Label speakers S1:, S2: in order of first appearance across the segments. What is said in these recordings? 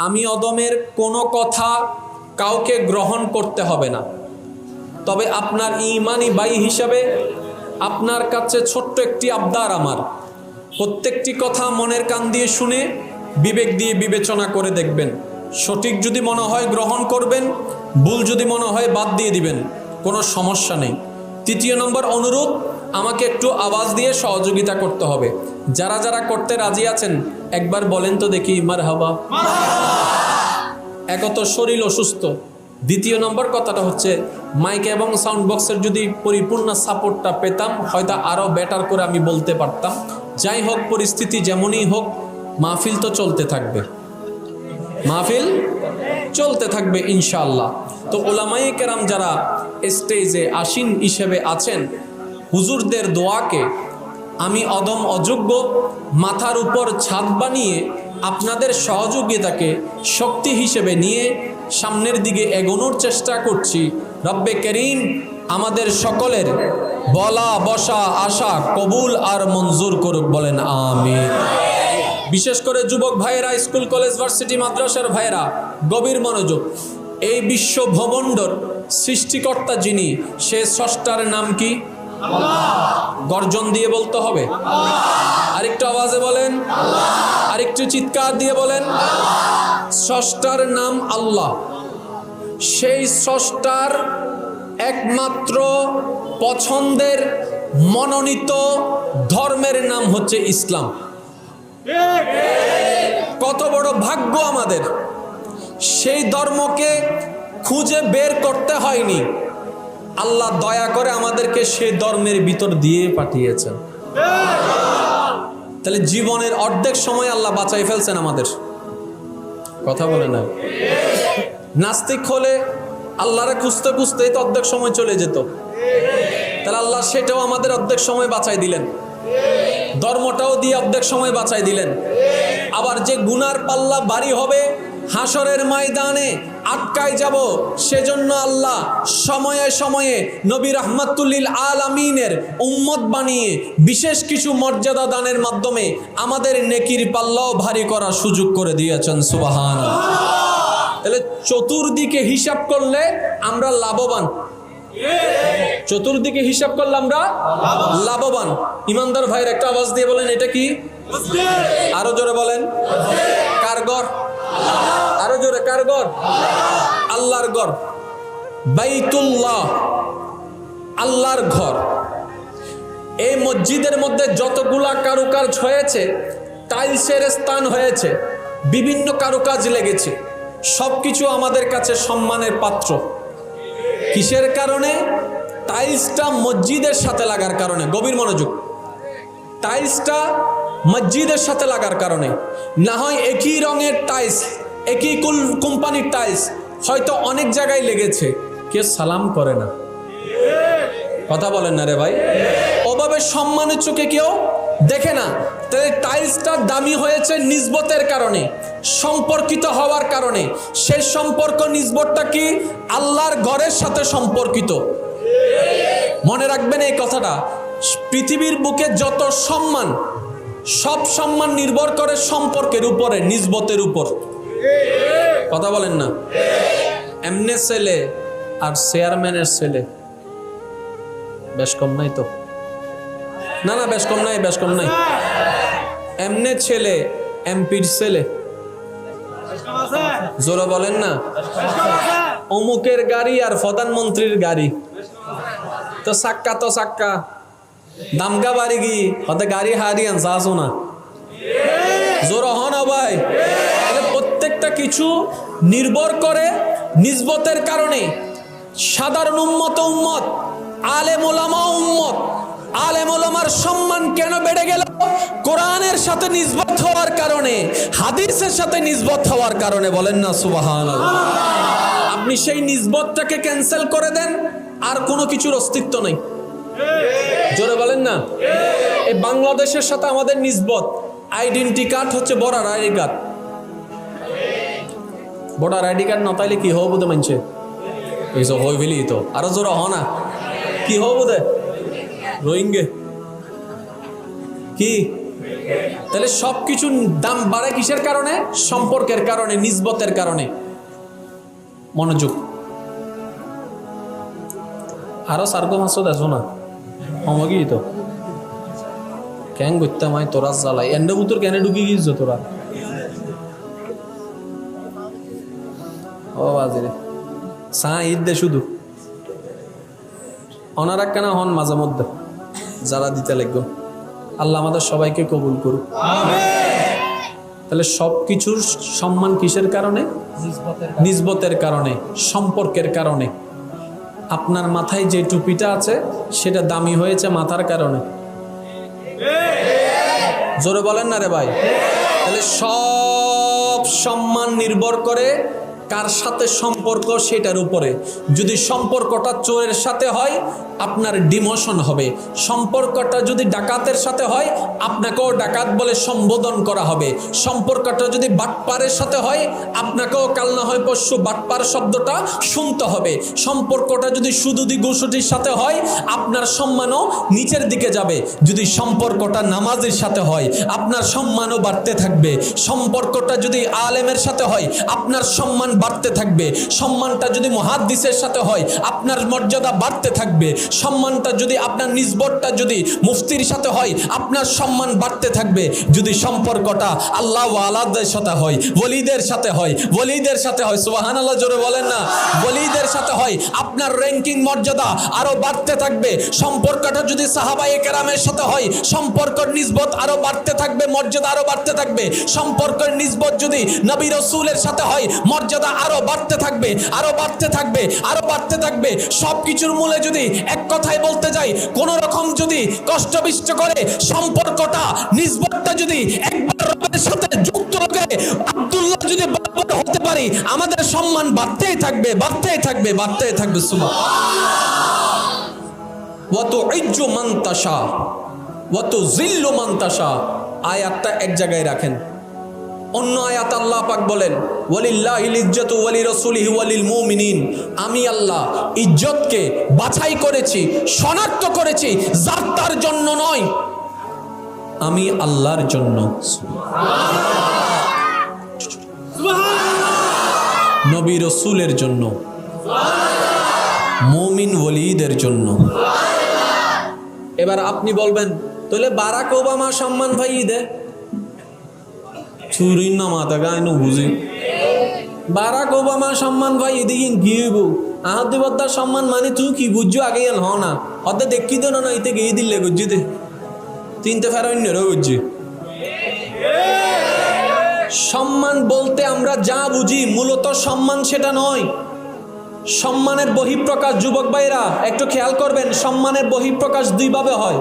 S1: আমি অদমের কোনো কথা কাউকে গ্রহণ করতে হবে না। তবে আপনার ইমানি বাই হিসাবে আপনার কাছে ছোট্ট একটি আবদার আমার। প্রত্যেকটি কথা মনের কান দিয়ে শুনে, বিবেক দিয়ে বিবেচনা করে দেখবেন। সঠিক যদি মনে হয় গ্রহণ করবেন, ভুল যদি মনে হয় বাদ দিয়ে দিবেন, কোনো সমস্যা নেই। তৃতীয় নম্বর অনুরোধ আমাকে একটু আওয়াজ দিয়ে সহযোগিতা করতে হবে। যারা যারা করতে রাজি আছেন, একবার বলেন তো দেখি মার হাবা একত শরীর অসুস্থ দ্বিতীয় নম্বর কথাটা হচ্ছে, মাইক এবং সাউন্ড বক্সের যদি পরিপূর্ণ সাপোর্টটা পেতাম, হয়তো আরও বেটার করে আমি বলতে পারতাম। যাই হোক, পরিস্থিতি যেমনই হোক, মাহফিল তো চলতে থাকবে। মাহফিল চলতে থাকবে ইনশাল্লাহ তো ওলামাই কেরাম যারা স্টেজে আসীন হিসেবে আছেন হুজুরদের দোয়াকে আমি অদম অযোগ্য মাথার উপর ছাদ বানিয়ে আপনাদের সহযোগিতাকে শক্তি হিসেবে নিয়ে সামনের দিকে এগোনোর চেষ্টা করছি। রব্বে করিম আমাদের সকলের বলা, বসা আশা কবুল আর মঞ্জুর করুক বলেন আমি বিশেষ করে যুবক ভাইয়েরা, স্কুল, কলেজ, ভার্সিটি, মাদ্রাসার ভাইয়েরা, গভীর মনোযোগ। এই বিশ্ব ভবন্ডর সৃষ্টিকর্তা যিনি, সে স্রষ্টার নাম কি? গর্জন দিয়ে বলতে হবে। আরেকটু আওয়াজে বলেন। আরেকটু চিৎকার দিয়ে বলেন। স্রষ্টার নাম আল্লাহ। সেই স্রষ্টার একমাত্র পছন্দের মনোনীত ধর্মের নাম হচ্ছে ইসলাম। কত বড় ভাগ্য আমাদের। সেই ধর্মকে খুঁজে বের করতে হয়নি। আল্লাহ দয়া করে আমাদেরকে সে ধর্মের ভিতর দিয়ে পাঠিয়েছেন। তাহলে জীবনের অর্ধেক সময় আল্লাহ বাঁচাই ফেলছেন আমাদের। কথা বলে না। নাস্তিক হলে আল্লাহরে খুঁজতে খুঁজতেই তো অর্ধেক সময় চলে যেত। তাহলে আল্লাহ সেটাও আমাদের অর্ধেক সময় বাঁচাই দিলেন। ধর্মটাও দিয়ে অর্ধেক সময় বাঁচাই দিলেন। আবার যে গুনার পাল্লা বাড়ি হবে হাসরের ময়দানে আটকায় যাব। সেজন্য আল্লাহ সময়ে সময়ে নবী রহমাতুল্লিল আলামিনের উম্মত বানিয়ে বিশেষ কিছু মর্যাদা দানের মাধ্যমে আমাদের নেকির পাল্লাও ভারী করার সুযোগ করে দিয়েছেন সুবাহান তাহলে চতুর্দিকে হিসাব করলে আমরা লাভবান। চতুর্দিকে হিসাব করলে আমরা লাভবান। ইমানদার ভাইয়ের একটা আওয়াজ দিয়ে বলেন, এটা কি? আরও জোরে বলেন। কারগর। আরও জোরে কারগর আল্লাহর ঘর। বাইতুল্লাহ, আল্লাহর ঘর। এই মসজিদের মধ্যে যতগুলা কারুকাজ হয়েছে টাইলসের স্থান হয়েছে, বিভিন্ন কারুকাজ লেগেছে, সবকিছু আমাদের কাছে সম্মানের পাত্র। কিসের কারণে? টাইলসটা মসজিদের সাথে লাগার কারণে, গভীর মনোযোগ। টাইলসটা মসজিদের সাথে লাগার কারণে। না হয় একই রঙের টাইলস একই কুল- কোম্পানির টাইলস হয়তো অনেক জায়গায় লেগেছে, কেউ সালাম করে না। কথা বলেন না রে ভাই। ওভাবে সম্মানের চোখে কেউ দেখে না। তাহলে টাইলসটা দামি হয়েছে নিজবতের কারণে, সম্পর্কিত হওয়ার কারণে। সেই সম্পর্ক নিজবতটা কি আল্লাহর ঘরের সাথে সম্পর্কিত? মনে রাখবেন এই কথাটা। পৃথিবীর বুকে যত সম্মান সব সম্মান নির্ভর করে সম্পর্কের উপরে নিজবতের উপর। কথা বলেন না? এমনে ছেলে আর চেয়ারম্যানের ছেলে। বেশ কম নাই তো? না না, বেশ কম নাই, বেশ কম নাই। এমনে ছেলে, এমপির ছেলে। জোরে বলেন না? অমুকের গাড়ি আর প্রধানমন্ত্রীর গাড়ি। তো সাক্কা তো সাক্কা। দামকা বাড়ি গি, হতে গাড়ি হারিয়ান সাসো না। জোর হন ভাই। প্রত্যেকটা কিছু নির্ভর করে নিজবতের কারণে। সাধারণ উম্মত উম্মত, আলেম ওলামা, উম্মত। আলেম ওলামার সম্মান কেন বেড়ে গেল? কোরআনের সাথে নিজবত হওয়ার কারণে, হাদিসের সাথে নিজবত হওয়ার কারণে বলেন না সুবাহান আপনি সেই নিজবতটাকে ক্যান্সেল করে দেন, আর কোনো কিছুর অস্তিত্ব নেই। জোরে বলেন না। এই বাংলাদেশের সাথে আমাদের নিজবত আইডেন্টি কার্ড হচ্ছে border ID card. Border ID card না তাইলে কি হব বোধ মানছে এইসব হই ফেলি তো, আরও জোরা হ না। কি হব বোধ? রোহিঙ্গে। কি? তাহলে সব কিছুর দাম বাড়ে কিসের কারণে? সম্পর্কের কারণে নিজবতের কারণে। মনোযোগ। আরও সার্গ মাসুদ আছো না। সমগি তো কেন করতে মাই তোরা জ্বালাই এন্ড বুতর কেন ঢুকি গিয়েছ তোরা ও বাজিরে সা ঈদ দে শুধু অনার কেনা হন মাঝে মধ্যে যারা দিতে লাগবে আল্লাহ আমাদের সবাইকে কবুল করুক। তাহলে সব কিছুর সম্মান কিসের কারণে। নিজবতের কারণে সম্পর্কের কারণে। আপনার মাথায় যে টুপিটা আছে, সেটা দামি হয়েছে মাথার কারণে। জোরে বলেন না রে ভাই। তাহলে সব সম্মান নির্ভর করে কার সাথে সম্পর্ক সেটার উপরে। যদি সম্পর্কটা চোরের সাথে হয়, আপনার ডিমোশন হবে। সম্পর্কটা যদি ডাকাতের সাথে হয়, আপনাকেও ডাকাত বলে সম্বোধন করা হবে। সম্পর্কটা যদি বাটপারের সাথে হয়, আপনাকেও কাল না হয় পশু বাটপার শব্দটা শুনতে হবে। সম্পর্কটা যদি সুদুদি গোসটির সাথে হয়, আপনার সম্মানও নিচের দিকে যাবে। যদি সম্পর্কটা নামাজের সাথে হয়, আপনার সম্মানও বাড়তে থাকবে। সম্পর্কটা যদি আলেমের সাথে হয়, আপনার সম্মান বাড়তে থাকবে। সম্মানটা যদি মহাদ্দিসের সাথে হয়, আপনার মর্যাদা বাড়তে থাকবে। সম্মানটা যদি আপনার নিজবরটা যদি মুফতির সাথে হয়, আপনার সম্মান বাড়তে থাকবে। যদি সম্পর্কটা আল্লাহ আলাদের সাথে হয়, ওলিদের সাথে হয়, ওলিদের সাথে হয় সুবাহান আল্লাহ জোরে বলেন না। ওলিদের সাথে হয়, আপনার র্যাঙ্কিং মর্যাদা আরও বাড়তে থাকবে। সম্পর্কটা যদি সাহাবাই কেরামের সাথে হয়, সম্পর্কের নিজবত আরও বাড়তে থাকবে, মর্যাদা আরও বাড়তে থাকবে। সম্পর্কের নিজবত যদি নবী রসুলের সাথে হয়, মর্যাদা আরও বাড়তে থাকবে, আরও বাড়তে থাকবে, আরও বাড়তে থাকবে। সব কিছুর মূলে যদি এক কথায় বলতে যাই, কোন রকম যদি কষ্টবিষ্ট করে সম্পর্কটা নিজবতটা যদি একবার রবের সাথে যুক্ত লাগে আব্দুল্লাহ যদি বারবার হতে পারি, আমাদের সম্মান বাড়তেই থাকবে বাড়তেই থাকবে বাড়তেই থাকবে সুমা ওয়াতো ইজ্জু মান্তাসা ওয়াতো জিল্লু মান্তাসা আয়াতটা এক জায়গায় রাখেন। অন্য আয়াত আল্লাহ পাক বলেন ওয়ালিল্লাহিল ইজ্জতু ওয়ালি রাসূলিহি ওয়ালিল মুমিনিন আমি আল্লাহ ইজ্জতকে বাছাই করেছি, শনাক্ত করেছি, যার তার জন্য নয়। আমি আল্লাহর জন্য। নবী রসুলের জন্য। মুমিন ওলিদের জন্য। এবার আপনি বলবেন, তাহলে বারাক ওবামা সম্মান ভাই দে চুরির না মাথা গায় নো বুঝি। বারাক ওবামা সম্মান ভাই এদিকে কি হইব? আহত সম্মান মানে তুই কি বুঝছ? আগে হ না। অর্ধে দেখি তো না ইতে গিয়ে দিলে গুজ্জি দে। তিনটে ফের অন্যরও বুঝছি সম্মান বলতে আমরা যা বুঝি, মূলত সম্মান সেটা নয়। সম্মানের বহিঃপ্রকাশ, যুবক ভাইরা একটু খেয়াল করবেন, সম্মানের বহিঃপ্রকাশ দুইভাবে হয়।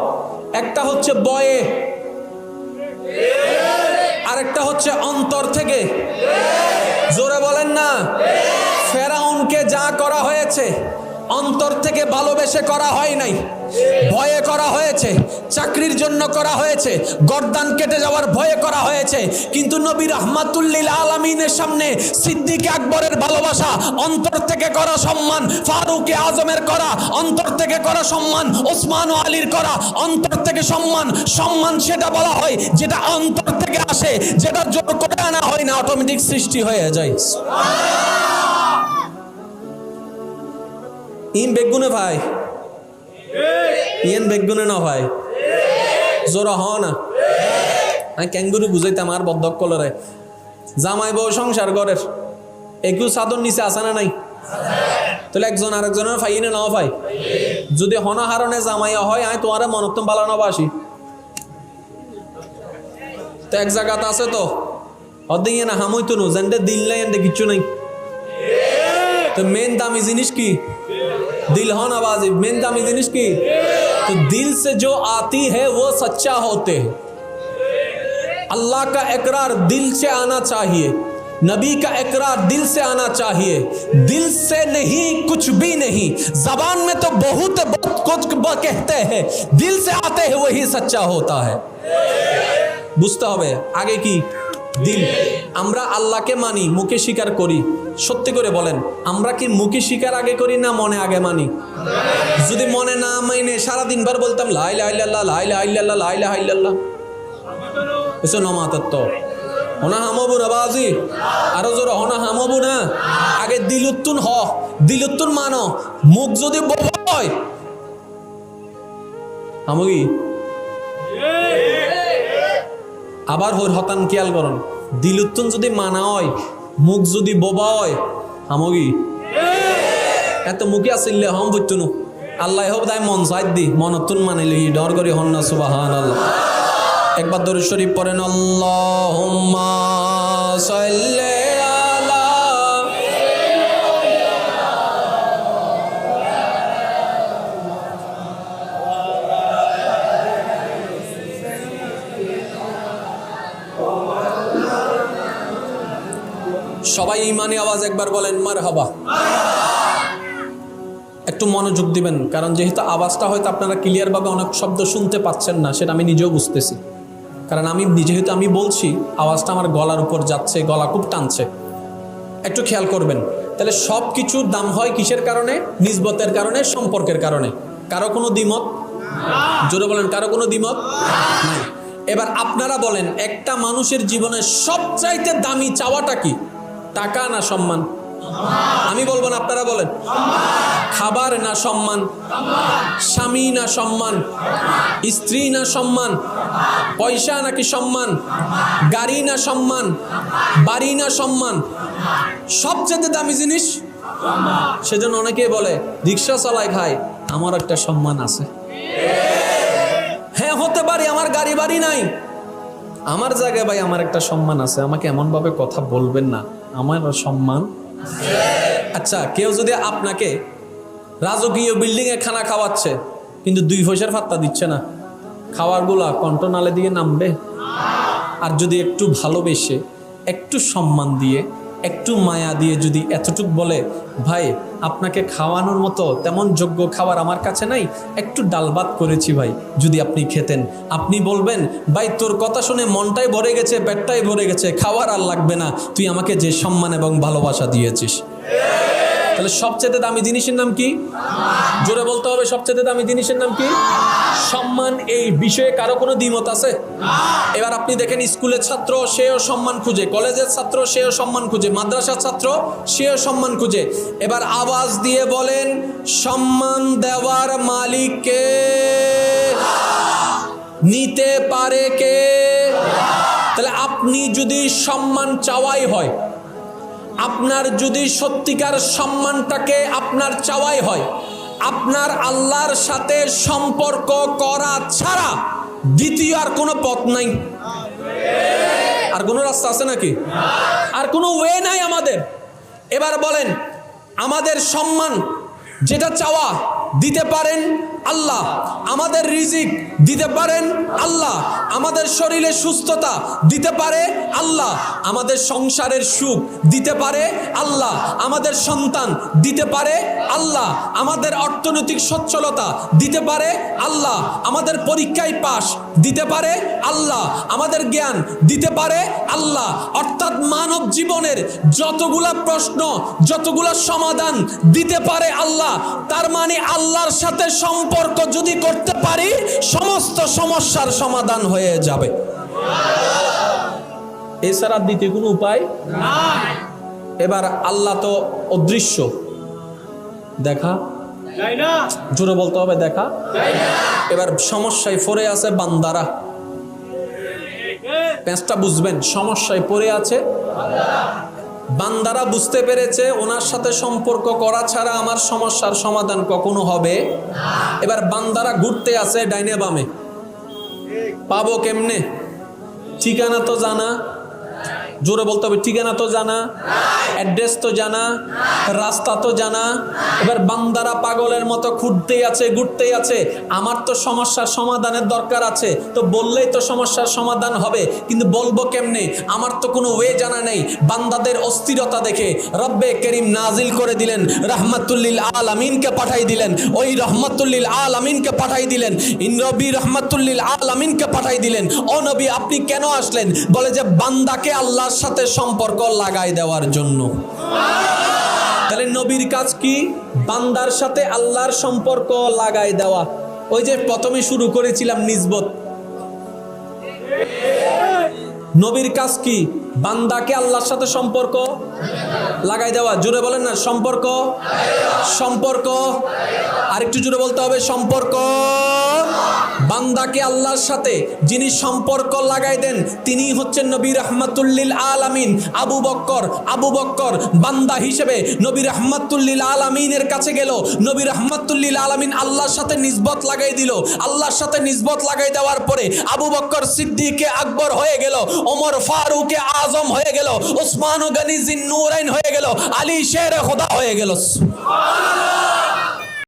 S1: একটা হচ্ছে বয়ে। আরেকটা হচ্ছে অন্তর থেকে। জোরে বলেন না। ফেরাউনকে যা করা হয়েছে অন্তর থেকে ভালোবেসে করা হয় নাই। ভয়ে করা হয়েছে, চাকরির জন্য করা হয়েছে, গরদান কেটে যাওয়ার ভয়ে করা হয়েছে। কিন্তু নবী রহমাতুল্লিল আলমিনের সামনে সিদ্দিক আকবরের ভালোবাসা, অন্তর থেকে করা সম্মান, ফারুক আজমের করা, অন্তর থেকে করা সম্মান, ওসমান ও আলীর করা, অন্তর থেকে সম্মান সম্মান সেটা বলা হয়, যেটা অন্তর থেকে আসে, যেটা জোর করে আনা হয় না অটোমেটিক সৃষ্টি হয়ে যায়। ইন বেগুনে ভাই? ইয়েন বেগুনে না ভাই? জোরা হ না? আমি ক্যাঙ্গুরু বুঝাইতাম আর বদ্ধক কলরে। জামাই বউ সংসার ঘরের। একটু সাদর নিচে আসে না নাই? তাহলে একজন আরেকজনের ফাই না নাও ভাই? যদি হনাহারণে জামাই হয়, আমি তোমার মনত্তম পালানো বাসি। তো এক জায়গাতে আছে তো? অর্ধেক না হামই তো নো জেন্ডে দিল নাই এন্ডে কিচ্ছু নাই। তো মেন দামি জিনিস কি? दिलहन आवाज़ मेन दामी की। तो दिल से जो आती है, वो सच्चा होते हैं। अल्लाह का इकरार दिल से आना चाहिए। नबी का इकरार दिल से आना चाहिए। दिल से नहीं, कुछ भी नहीं। जबान में तो बहुत बहुत कुछ कहते हैं। दिल से आते हैं, वही सच्चा होता है। बुझता हुए आगे की। দিল আমরা আল্লাহকে মানি, মুখে স্বীকার করি। সত্যি করে বলেন, আমরা কি মুখে স্বীকার আগে করি না মনে আগে মানি? যদি মনে না মাইনে সারাদিন বার বলতাম, লাই লাই লাল্লাহ লাই লাই লাল্লাহ লাই লাই লাল্লাহ এসে নমাতত্ব হনা হামবু না বাজি। আরও জোর, হনা হামবু না। আগে দিলুত্তুন হ। দিলুত্তুন মানো। মুখ যদি বয় হামগি আবার হর হতান খেয়াল করন। দিলুত্তন যদি মানা হয়, মুখ যদি বোবা হয় হামগি এত মুখে আসিল হম বুঝতুনু। আল্লাহ হোক তাই মন সাইড দি মনতুন মানিলি ডর করি হন না আল্লাহ একবার দরুদ শরীফ পড়েন আল্লাহ সাল্লি সবাই ইমানি আওয়াজ একবার বলেন মার হাবা একটু মনোযোগ দিবেন, কারণ যেহেতু আওয়াজটা হয়তো আপনারা ক্লিয়ারভাবে অনেক শব্দ শুনতে পাচ্ছেন না, সেটা আমি নিজেও বুঝতেছি। কারণ আমি যেহেতু আমি বলছি, আওয়াজটা আমার গলার উপর যাচ্ছে, গলা খুব টানছে। একটু খেয়াল করবেন, তাহলে সব কিছুর দাম হয় কিসের কারণে? নিজবতের কারণে, সম্পর্কের কারণে। কারও কোনো দ্বিমত? জোরে বলেন, কারও কোনো দ্বিমত? এবার আপনারা বলেন, একটা মানুষের জীবনে সবচাইতে দামি চাওয়াটা কি? টাকা না সম্মান? আমি বলব না, আপনারা বলেন। খাবার না সম্মান? স্বামী না সম্মান? স্ত্রী না সম্মান? পয়সা নাকি সম্মান? গাড়ি না সম্মান? বাড়ি না সম্মান? সবচেয়ে দামি জিনিস? সেজন্য অনেকে বলে, রিক্সা চালায় খায় আমার একটা সম্মান আছে। হ্যাঁ হতে পারি, আমার গাড়ি বাড়ি নাই। আমার জায়গায় ভাই, আমার একটা সম্মান আছে। আমাকে এমনভাবে কথা বলবেন না। আমার সম্মান। আচ্ছা কেউ যদি আপনাকে রাজকীয় বিল্ডিং এ খানা খাওয়াচ্ছে, কিন্তু দুই পয়সার ফাত্তা দিচ্ছে না খাওয়ারগুলা কন্টনালে দিয়ে নামবে? আর যদি একটু ভালোবেসে, একটু সম্মান দিয়ে একটু মায়া দিয়ে যদি এতটুক বলে, ভাই, আপনাকে খাওয়ানোর মতো তেমন যোগ্য খাবার আমার কাছে নাই, একটু ডাল ভাত করেছি ভাই, যদি আপনি খেতেন। আপনি বলবেন, ভাই, তোর কথা শুনে মনটাই ভরে গেছে, পেটটাই ভরে গেছে, খাওয়ার আর লাগবে না। তুই আমাকে যে সম্মান এবং ভালোবাসা দিয়েছিস। তাহলে সবচেয়ে দামি জিনিসের নাম কি? জোরে বলতে হবে, সবচেয়ে দামি জিনিসের নাম কি? সম্মান, এই বিষয়ে কারও কোনো দ্বিমত আছে? এবার আপনি দেখেন, স্কুলের ছাত্র সেও সম্মান খুঁজে, কলেজের ছাত্র সেও সম্মান খুঁজে, মাদ্রাসার ছাত্র সেও সম্মান খুঁজে। এবার আওয়াজ দিয়ে বলেন, সম্মান দেওয়ার মালিককে নিতে পারে কে? তাহলে আপনি যদি সম্মান চাওয়াই হয় আপনার যদি সত্যিকার সম্মানটাকে আপনার চাওয়াই হয়, আপনার আল্লাহর সাথে সম্পর্ক করা ছাড়া দ্বিতীয় আর কোনো পথ নাই। আর কোনো রাস্তা আছে নাকি? আর কোনো ওয়ে নাই আমাদের। এবার বলেন, আমাদের সম্মান যেটা চাওয়া দিতে পারেন আল্লাহ আমাদের রিজিক দিতে পারেন, আল্লাহ আমাদের শরীরে সুস্থতা দিতে পারে, আল্লাহ আমাদের সংসারের সুখ দিতে পারে, আল্লাহ আমাদের সন্তান দিতে পারে, আল্লাহ আমাদের অর্থনৈতিক সচ্ছলতা দিতে পারে, আল্লাহ আমাদের পরীক্ষায় পাশ দিতে পারে আল্লাহ আমাদের জ্ঞান দিতে পারে আল্লাহ। অর্থাৎ মানব জীবনের যতগুলা প্রশ্ন যতগুলা সমাধান দিতে পারে আল্লাহ তার মানে আল্লাহর সাথে সম্পর্ক যদি করতে পারি সমস্ত সমস্যার সমাধান হয়ে যাবে। এছাড়া দ্বিতীয় কোনো উপায়? এবার আল্লাহ তো অদৃশ্য। দেখা। জোরে বলতে হবে দেখা। এবার সমস্যায় পড়ে আছে বান্দারা। প্যাঁচটা বুঝবেন, সমস্যায় পড়ে আছে। বান্দারা বুঝতে পেরেছে, ওনার সাথে সম্পর্ক করা ছাড়া আমার সমস্যার সমাধান কখনো হবে। এবার বান্দারা ঘুরতে আছে ডাইনে বামে। পাবো কেমনে? ঠিকানা তো জানা। জোরে বলতে হবে, ঠিকানা তো জানা অ্যাড্রেস তো জানা, রাস্তা তো জানা, এবার বান্দারা পাগলের মতো খুঁড়তেই আছে ঘুরতেই আছে, আমার তো সমস্যার সমাধানের দরকার আছে, তো বললেই তো সমস্যার সমাধান হবে, কিন্তু বলব কেমনে, আমার তো কোনো ওয়ে জানা নেই, বান্দাদের অস্থিরতা দেখে রব্বে করিম নাজিল করে দিলেন, রহমাতুল্লিল আল আমিনকে পাঠাই দিলেন, ওই রহমাতুল্লিল আল আমিনকে পাঠাই দিলেন ইনরবি রহমাতুল্লিল আল আমিনকে পাঠাই দিলেন, ও নবী আপনি কেন আসলেন, বলে যে বান্দাকে আল্লাহর সাথে সম্পর্ক লাগাই দেওয়ার জন্য। তাহলে নবীর কাজ কি? বান্দার সাথে আল্লাহর সম্পর্ক লাগাই দেওয়া। ওই যে প্রথমে শুরু করেছিলাম নিজবত। নবীর কাজ কি? বান্দাকে আল্লাহর সাথে সম্পর্ক লাগাই দেওয়া। জুড়ে বলেন না, সম্পর্ক। সম্পর্ক। আরেকটু জুড়ে বলতে হবে, সম্পর্ক। বান্দাকে আল্লাহর সাথে যিনি সম্পর্ক লাগাই দেন, তিনি হচ্ছেন নবী রহমাতুল্লিল আলামিন। আবু বক্কর আবু বক্কর বান্দা হিসেবে নবী রহমাতুল্লিল আলামিনের কাছে গেল। নবী রহমাতুল্লিল আলামিন আল্লাহর সাথে নিসবত লাগাই দিল। আল্লাহর সাথে নিসবত লাগাই দেওয়ার পরে আবু বক্কর সিদ্দিকে আকবর হয়ে গেল। ওমর ফারুকে আজম হয়ে গেল ওসমান গনি জিন্নুরাইন হয়ে গেল আলী শের খোদা হয়ে গেল।